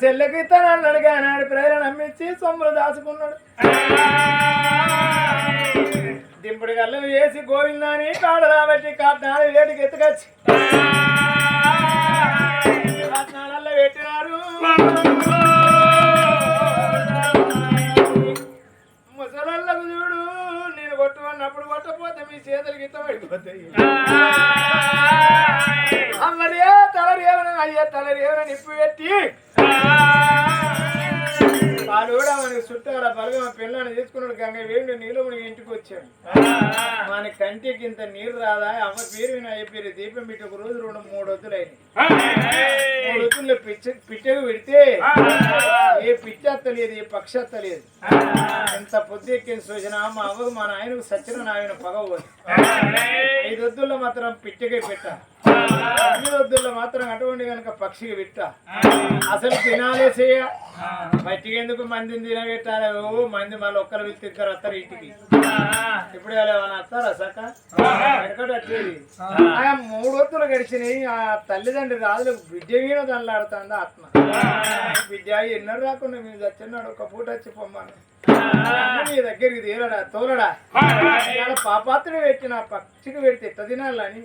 సెల్లకి ఇస్తాను అన్నాడు కానీ ఆడి ప్రజలు నమ్మించి సొమ్ములు దాచుకున్నాడు. దింపుడు గల్లం వేసి గోవిందాని కాడ రాబట్టి కాట్నాడు వేడికి ఎత్తుకొచ్చి. పెట్టినారు. ముసలళ్ళకు చూడు నేను కొట్టుకున్నప్పుడు కొట్టపోతే మీ చేతులకి ఇత్త రేవన తల రేవన నిప్పు పెట్టి. వాడు కూడా మనకి చుట్టాల బలగ పిల్లని తీసుకున్నాడు గంగ వేడి నీళ్ళు మనకి ఇంటికి వచ్చాడు. మన కంటికి ఇంత నీరు రాదా? అమ్మ పేరు విన పేరు దీపం పెట్టి ఒక రోజు రెండు మూడు వద్దులు అయినాయి. మూడు వద్దులు పిచ్చ పిచ్చకు పెడితే ఏ పిచ్చ తెలియదు ఏ పక్ష ఇంత ఎంత పొద్దు సూచన మా అవ్వకు మా నాయనకు సచ్చిన నాయన పగవదు ఐదు వద్దుల్లో మాత్రం పిచ్చకే పెట్టాను ఐదు మాత్రం అటువంటి కనుక పక్షికి విట్ట. అసలు తినాలే చేయ మట్టికి ఎందుకు మందిని తినబెట్టాలి? ఓ మంది మళ్ళీ ఒక్కరు పిలిచి ఇద్దరు వస్తారు ఇంటికి. ఇప్పుడు ఏమైనా వస్తారా సక వెనకటి వచ్చేది. ఆ మూడు వత్తులు గడిచినాయి ఆ తల్లిదండ్రి రాజులకు బిడ్డ మీద దండలాడుతుంది ఆత్మ. బిడ్డ ఎన్నరు రాకుండా మీరు చచ్చినాడు. ఒక పూట వచ్చి పొమ్మను నీ దగ్గరికి తీరడా తోలడా? పాపాత్రుడు పెట్టిన పక్షికి పెడితే తినాలని?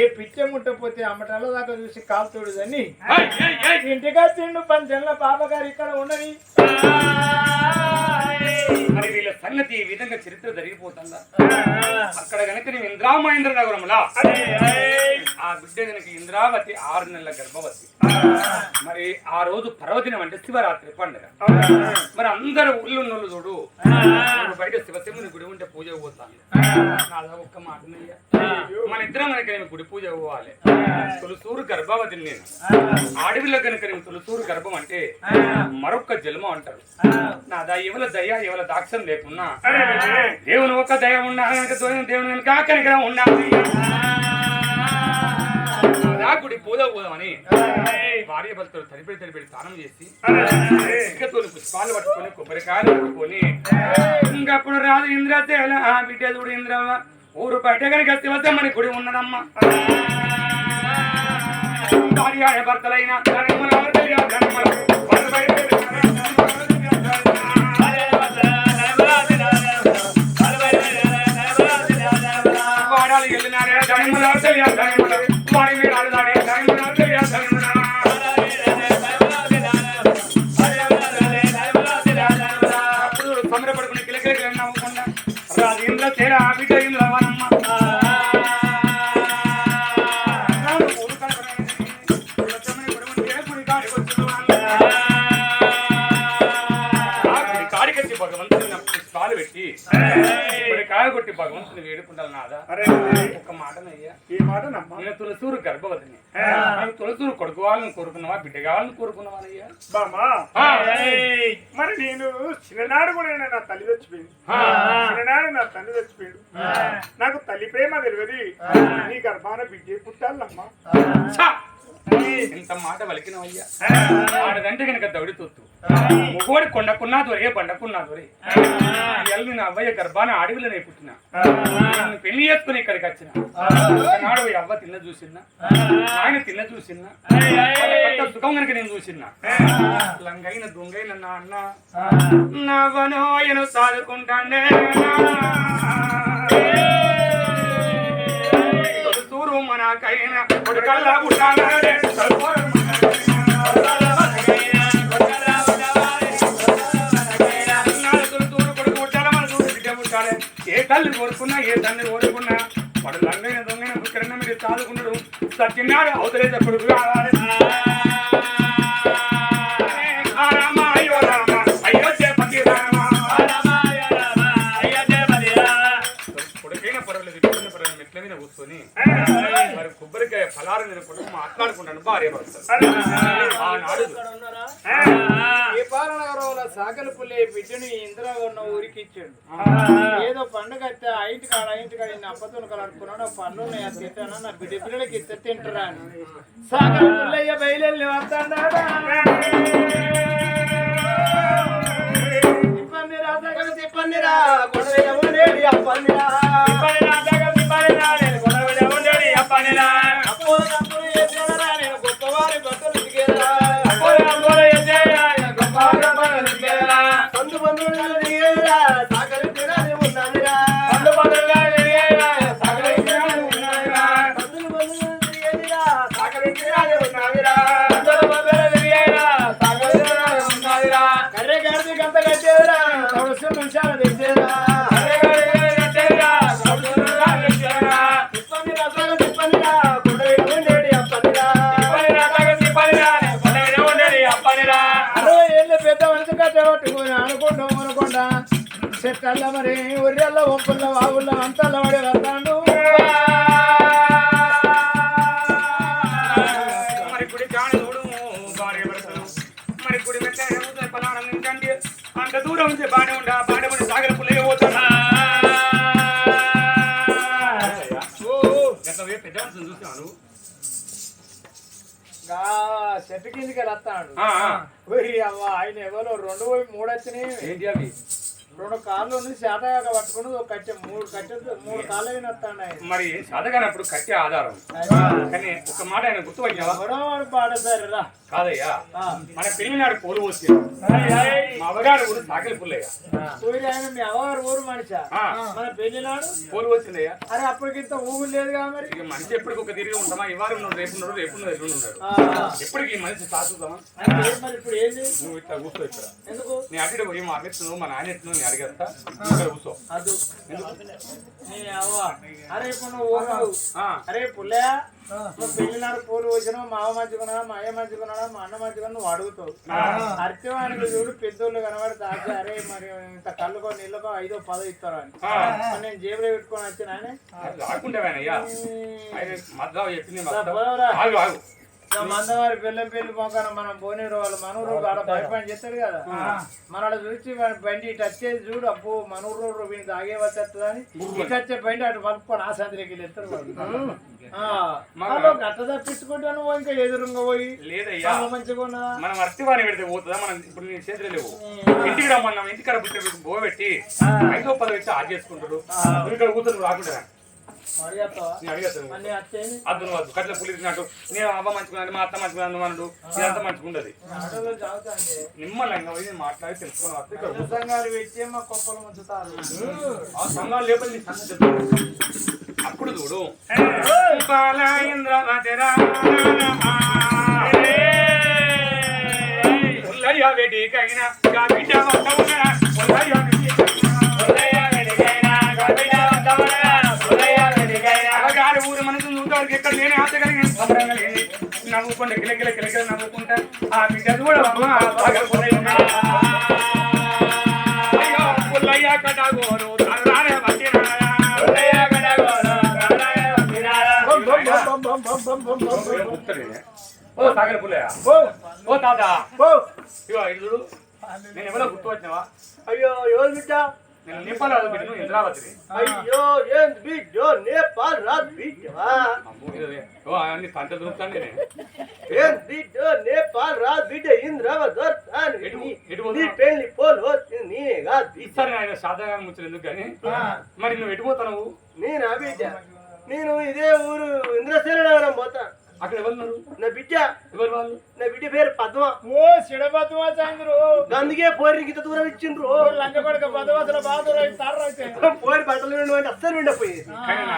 ఏ పిచ్చ ముట్టపోతే అమ్మటాల దాకా చూసి కాల్తోడు అని ఇంటికి వచ్చిండు పంచంలో పాపగారు ఇక్కడ ఉండని? మరి వీళ్ళ సంగతి ఈ విధంగా చరిత్ర జరిగిపోతుందా? అక్కడ గనక నేను ఇంద్రామహేంద్ర నగరంలో? బిడ్డ గనక ఇంద్రావతి ఆరు నెలల గర్భవతి. మరి ఆ రోజు పర్వదినం అంటే శివరాత్రి పండుగ. మరి అందరు ఊళ్ళు ఉన్నోళ్ళు చూడు బయట శివశివుని గుడి ఉంటే పూజ పోతాను నాదా ఒక్క మాట మన ఇద్దరం కనుక నేను గుడి పూజ పోవాలి. తులసూరు గర్భవతిని నేను. ఆడవిలో కనుక నేను తులసూరు గర్భం అంటే మరొక జన్మ అంటారు. నాదా ఎవల దయ ఎవల దాక్షం లేకున్నా దేవుని ఒక దయ ఉన్నా కనుక దేవుని దేవుని కనుక కనుక ఉన్నా గుడి పూజ పోదామని భార్య భర్తలు తడిపెడి తడిపెడి స్నానం చేసి ఇక్కతోని పుష్పాలు పట్టుకొని కొబ్బరికాయలు పట్టుకొని ఇంకప్పుడు రాదు ఇంద్రసేల ఆ బిడ్డ చూడు ఇంద్రవ్వ. ఊరు బయట కనుక శివసమ్మని గుడి ఉన్నదమ్మా. భార్య భర్తలైన ధనముల వర్గయ్య ధనముల. భగవంతుని వేడుకుంటాను నాదా? ఒక మాటనయ్యా. ఈ మాట నేను తులసూరు గర్భవతిని. తులసూరు కొడుకు వాళ్ళని కోరుకున్నావా బిడ్డ కావాలని కోరుకున్నావానయ్యా? బామా ఆ. మరి నేను చిన్ననాడు కూడా నా తల్లి చచ్చిపోయింది. చిన్ననాడు నా తల్లి చచ్చిపోయాడు నాకు తల్లి ప్రేమ తెలియదు. నీ గర్భాన బిడ్డే పుట్టాలమ్మా! ఇంత మాట వలికినవయ్యా ఆడదంటే కనుక దౌడి తొత్తు. మొగోడి కొండకున్నా దొరే బండకున్నా దొరే ఎల్లు నా అవ్వయ్య గర్భాన అడవిలో నేను పుట్టిన నన్ను పెళ్ళి చేసుకుని ఇక్కడికి వచ్చిన. నాడు ఈ అవ్వ తిన్న చూసిన్నా. ఆయన తిన్న చూసిన్నా. సుఖం కనుక నేను చూసిన్నా. లంగైన దొంగైన నా అన్న నవనోయను సాదుకుంటానే తూరు మనకైన కొడుకల్లా పుట్టాలే తల్లి కోరుకున్నా ఏ తండ్రి కోరుకున్నా వాడు లంగైన దొంగైన బుక్కరైన మీరు చాలుకున్నాడు సత్యనాడు అవతలే కొడుకు ఫలాలు తినకుండా మాట్లాడుకుంటాను. భార్య భర్తలు ఆనాడు. ఏ పాలనగరంలో సాకలి పుల్లే బిడ్డని ఇందిరా ఉన్న ఊరికి ఇచ్చాడు. ఏదో పండుగ అయితే ఆ ఇంటి కాడ ఆ ఇంటి కాడ ఇన్ని అప్పతులు కలుపుకున్నాడు పన్ను ఉన్నాయా తింటానా నా బిడ్డ పిల్లలకి ఇస్తే తింటారా అని. సాకలి పుల్లయ్య బయలు వస్తాడా తిప్పందిరా సగలు తిప్పందిరా గొడవ అప్పందిరా చెట్టల్ల మరి ఉర్రెల్ల ఒప్పుల్ల వాగుల్ల అంతల్ల పడి వస్తాడు మరి కాని చూడు భార్య భర్తలు మరి మెట్ట పలానం ఏంటంటే అంత దూరం నుంచి బాగానే ఉండా బాగానే పడి సాగర పుల్లయ్య పోతున్నా పెద్ద మనుషులు చూస్తున్నాను గా చెట్టు కిందికి వస్తాడు ఆయన ఎవరో రెండు పోయి మూడు వచ్చినాయి ఏంటి అవి? రెండు కాళ్ళు శాతగా పట్టుకుని ఒక కట్టె మూడు కట్టె మూడు కాళ్ళు అయిన మరి సాధగానప్పుడు కట్టే ఆధారం. కానీ ఒక మాట ఆయన గుర్తుపట్టినావా? గొడవ పాడతారు రా. కాదయ్యా. మన పెళ్ళి నాడు పోలు వచ్చి మా అవగారు ఊరు సాకిలి పుల్లయ్య. ఆయన మీ అవ్వగారు ఊరు మనిషా. మన పెళ్ళి నాడు పోలు వచ్చిందయ్యా అరే అప్పటికింత ఊగులు లేదు కదా మరి? ఇక మనిషి ఎప్పటికి ఒక తిరిగి ఉంటామా? ఇవాళ ఉన్నాడు రేపు ఉన్నాడు రేపు ఉన్నాడు ఎల్లుండి ఉన్నాడు. ఎప్పటికి ఈ మనిషి మరి ఇప్పుడు ఏంది? నువ్వు ఇట్లా కూర్చో ఇక్కడ. ఎందుకు? నీ అటు పోయి మా అన్నెత్తును మా నాన్న ఎత్తును నేను అడిగేస్తా. ఇక్కడ కూర్చో. అదు. నీ అరే ఇప్పుడు నువ్వు అరే పుల్లయ్య. నువ్వు పెళ్ళి నాడు పూలు వచ్చినా మా అవ్వ మంచుకున్నాడా మా అయ్య మంచుకున్నాడా మా అన్న మంచుకున్నా నువ్వు అడుగుతావు. అర్థమానికి చూడు పెద్దోళ్ళు కనబడి తాకి అరే మరి ఇంత కళ్ళుకో నీళ్ళకో ఐదో పదో ఇస్తారా అని. నేను జేబులో పెట్టుకొని వచ్చిన మందవారి పిల్లం పెళ్ళి మొక్కన మనం పోనీరు వాళ్ళు మనూరు ఆడ పని చేస్తాడు కదా. మన చూసి బండి ఇటు వచ్చేది చూడు అప్పు మనూరు వీనికి ఆగే వచ్చేస్తుందని ఇటు వచ్చే బండి అటు పలుపుకొని ఆ వెళ్ళి ఎత్తారు వాళ్ళు. ఆ, గట్ట తప్పించుకుంటాను ఇంకా ఎదురుగా పోయి లేదయ్యా. మంచిగా మనం అర్తివాణి పెడితే పోతుందా? మనం ఇప్పుడు నీ చేతులు లేవు. ఇంటికి రమ్మన్నాం ఇంటికాడ పుట్టిన బో పెట్టి ఐదో పది పెట్టి ఆజ్ చేసుకుంటాడు. ఇక్కడ కూతురు రాకుండా అద్దు వద్దు కట్ల పులిసినట్టు నేను అవ్వ మంచుకున్నాను మా అత్త మంచుకున్నాను అనడు ఇదంతా చదువుతాండి నిమ్మలంగా పోయి నేను మాట్లాడి తెలుసుకుని వస్తే ఇక్కడ కూర్చో. సంఘాలు పెట్టి మా కొప్పలు ముంచుతారు నవ్వుకుంటే కిలకిల కిలకిల నవ్వుకుంటా. ఆ బిడ్డ చూడవమ్మా బాగా పుల్లయ్య కటాగోరు ఓ సాగర పుల్లయ్య. ఓ. తాత ఇగో ఇది చూడు. నేను ఎవరో గుర్తు వచ్చినావా అయ్యో ఎవరు బిడ్డ? నేను నేపాల్ అయ్యో ఏం బిడ్డో నేపాల్ బిడ్డవా? ఓ అన్ని తంట దొరుకుతాను నేనే ఏం బిడ్డో నేపాల్ రాజు బిడ్డ ఇంద్రావతి దొరుకుతాను. ఎటు- నీ- ఎటు నీ పోతున్నావు? పెళ్ళి పోలు వచ్చింది నేనే కాదు బిడ్డ. ఇస్తాను ఆయన శాతగా ముచ్చలు ఎందుకు కానీ? మరి నువ్వు ఎటుపోతావు నేనా బిడ్డ? నేను ఇదే ఊరు ఇంద్రసేన నగరం పోతా. అక్కడ ఎవరు నా బిడ్డ. ఎవరు వాళ్ళు? నా బిడ్డ పేరు పద్మ. ఓ సిడబద్దువా చాంద్రు. అందుకే పోరి ఇంత దూరం ఇచ్చిండ్రు. లంక కొడుక పదవసల బాధలు తారు అయితే. పోరి బట్టలు విండు అంటే అస్సలు నాయనా,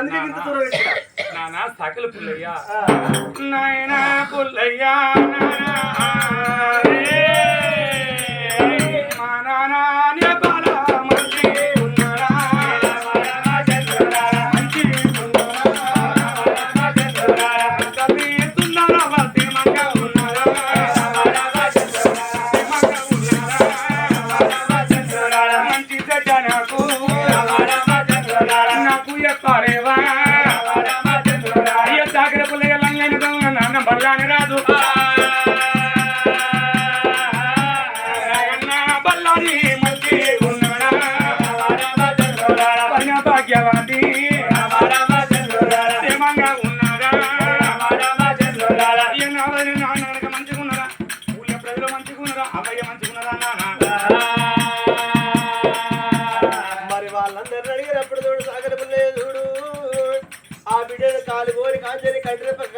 అందుకే ఇంత దూరం ఇచ్చిన. నానా సకల పుల్లయ్య. నాయనా పుల్లయ్య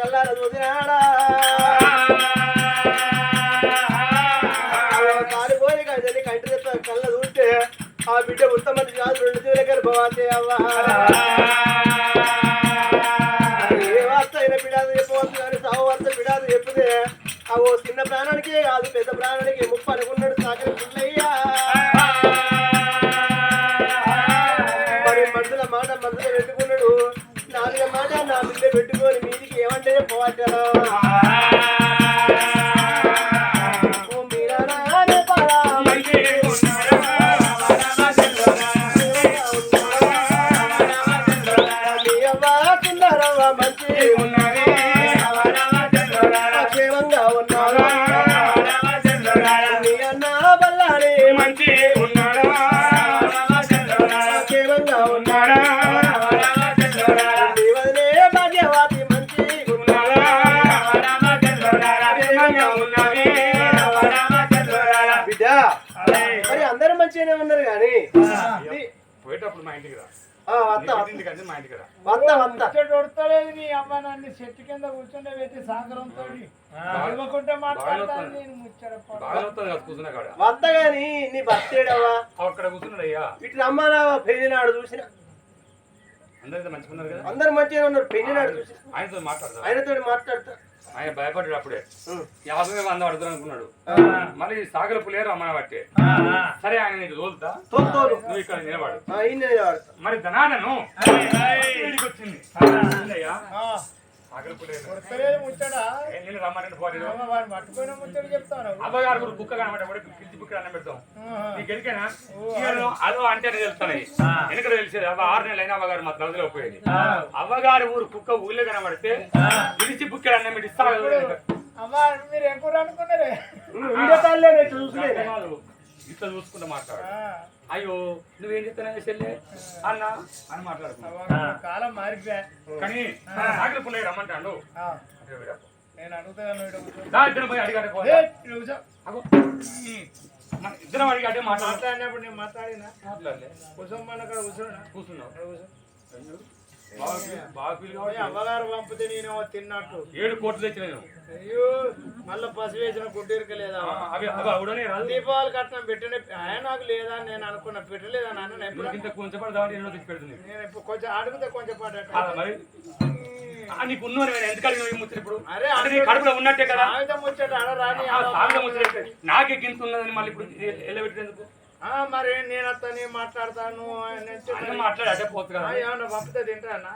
కల్లార చూసినాడా కాలు కోరి కాంచని కంటి కళ్ళ చూస్తే ఆ బిడ్డ ఉత్తమతి కాదు రెండు జీవుల గర్భవాతే అవ్వ. ఏ వార్త అయిన బిడాదు చెప్పవచ్చు కానీ సావు వార్త బిడాదు చెప్పితే ఆ ఓ చిన్న ప్రాణానికి కాదు పెద్ద ప్రాణానికి ముప్పు అనుకున్నాడు సాగర పిల్లయి నాలుగ ఉన్నారు కానీ పోయేటప్పుడు మా ఇంటికి రా. మా రా. కొడతలేదు నీ అమ్మ నన్ను చెట్టు కింద కూర్చుండే పెట్టి సాగరంతో అడగకుంటే మాట్లాడతాను నేను ముచ్చట పడ- బాగా వస్తుంది కదా కూర్చున్నా కాడ. వత్త గాని నీ భర్తేడవా అక్కడ కూర్చున్నాడు అయ్యా. ఇటు రమ్మనా పెళ్ళి నాడు చూసిన? అందరితో మంచిగా ఉన్నారు కదా? అందరు మంచిగా ఉన్నారు పెళ్ళి నాడు చూసిన? ఆయనతో మాట్లాడదా ఆయనతో మాట్లాడతా. ఆయన భయపడ్డాడు అప్పుడే. యాభై వంద అడుగుతాను అనుకున్నాడు. మళ్ళీ సాగర పులేరు అమ్మన బట్టే సరే ఆయన నీకు తోలుతా. తోలు నువ్వు ఇక్కడ నిలబడు. మరి వీడికి వచ్చింది. అబ్బగారు కూడా కూడా కింది బుక్క అన్నం పెడతాం. నీకు ఎరికేనా అదో. అంటేనే తెలుస్తున్నాయి వెనక తెలిసేది అవ్వ ఆరు నెలలు అయినా అవ్వగారు మా పోయేది. అవ్వగారు ఊరు కుక్క ఊళ్ళో కనబడితే విడిచి బుక్కలు అన్నం పెట్టి ఇస్తా అమ్మ మీరు కూర అనుకున్నారే? ఇట్లా చూసుకుంటూ మాట్లాడు. అయ్యో నువ్వేం చెప్తానే చెల్లె? అన్న అని మాట్లాడుకున్నావు అవ్వ, కాలం మారిపోయా. కానీ సాగర పుల్లయ్య రమ్మంటాడు. నేను అడుగుతాను పోయి అడిగాడు. ఇద్దరం అడిగాడే మాట్లాడు. మాట్లాడినప్పుడు నేను మాట్లాడినా? మాట్లాడలే. కూర్చోమని అక్కడ కూర్చోనా? కూర్చున్నావు అమ్మగారు పంపితే తిన్నట్టు. ఏడు కోట్లు తెచ్చిన నేను. అయ్యో మళ్ళా పసి వేసిన గుడ్డిరికి లేదా దీపావళి కట్నం పెట్టిన ఆయన నాకు లేదా నేను అనుకున్నా పెట్టలేదా ఇంత కొంచెం ఎన్నో తెచ్చి పెడుతుంది. నేను ఇప్పుడు కొంచెం అడిగితే కొంచెం పాట నీకు నేను ఎందుకు అడిగిన ముచ్చట ఇప్పుడు? అరే, కడుపులో ఉన్నట్టే కదా? ఆయుధం ముచ్చట అడరాని నాకే గింత ఉన్నదని మళ్ళీ ఇప్పుడు ఆ, మరి నేను అతని మాట్లాడతాను మాట్లాడి కదా. ఏమన్నా పంపితే తింటా అన్న?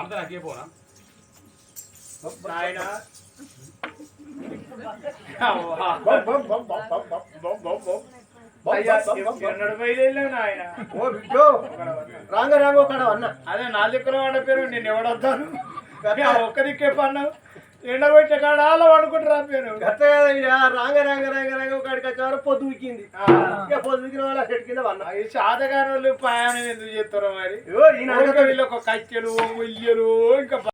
అంతా నాకే పోనా? రాంగ రాంగ ఒకడ అన్న. అదే నా దిక్కులో వాడ పేరు నేను ఎవడొద్దాను? కానీ ఆ ఒక్క దిక్కే పన్నావు? ఎండబెట్టే కాడ అలా పడుకుంటారా పేరు గత రాంగ రాంగ రాంగ రాంగ ఒకడికి వచ్చారు పొద్దు విక్కింది ఇక పొద్దు విక్కిన వాళ్ళ చెట్టు కింద వన్న శాతగాని వాళ్ళు ప్రయాణం ఎందుకు చేస్తారో మరి? వీళ్ళకి ఒక కట్టెలు ఒయ్యలు ఇంకా